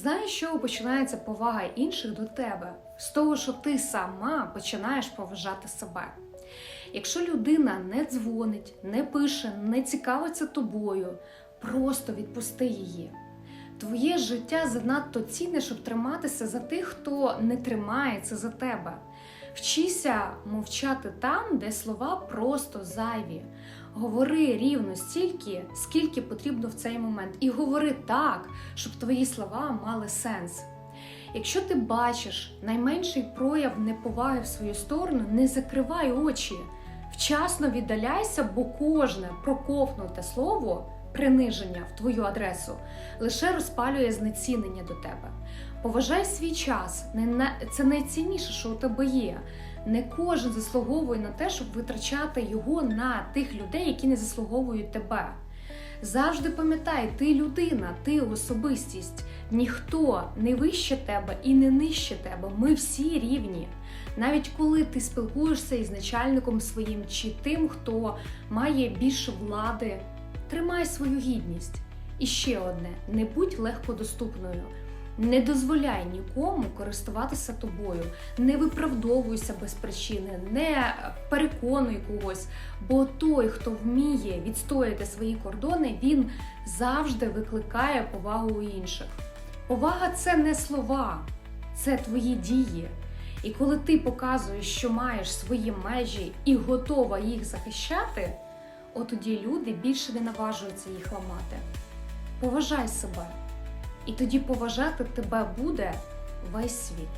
Знаєш, що починається повага інших до тебе? З того, що ти сама починаєш поважати себе. Якщо людина не дзвонить, не пише, не цікавиться тобою, просто відпусти її. Твоє життя занадто цінне, щоб триматися за тих, хто не тримається за тебе. Вчися мовчати там, де слова просто зайві. Говори рівно стільки, скільки потрібно в цей момент, і говори так, щоб твої слова мали сенс. Якщо ти бачиш найменший прояв неповаги в свою сторону, не закривай очі. Вчасно віддаляйся, бо кожне проковнуте слово приниження в твою адресу лише розпалює знецінення до тебе. Поважай свій час, це найцінніше, що у тебе є. Не кожен заслуговує на те, щоб витрачати його на тих людей, які не заслуговують тебе. Завжди пам'ятай, ти людина, ти особистість. Ніхто не вище тебе і не нижче тебе. Ми всі рівні. Навіть коли ти спілкуєшся із начальником своїм чи тим, хто має більше влади, тримай свою гідність. І ще одне: не будь легкодоступною. Не дозволяй нікому користуватися тобою, не виправдовуйся без причини, не переконуй когось, бо той, хто вміє відстояти свої кордони, він завжди викликає повагу у інших. Повага це не слова, це твої дії. І коли ти показуєш, що маєш свої межі і готова їх захищати, от тоді люди більше не наважуються їх ламати. Поважай себе. І тоді поважати тебе буде весь світ.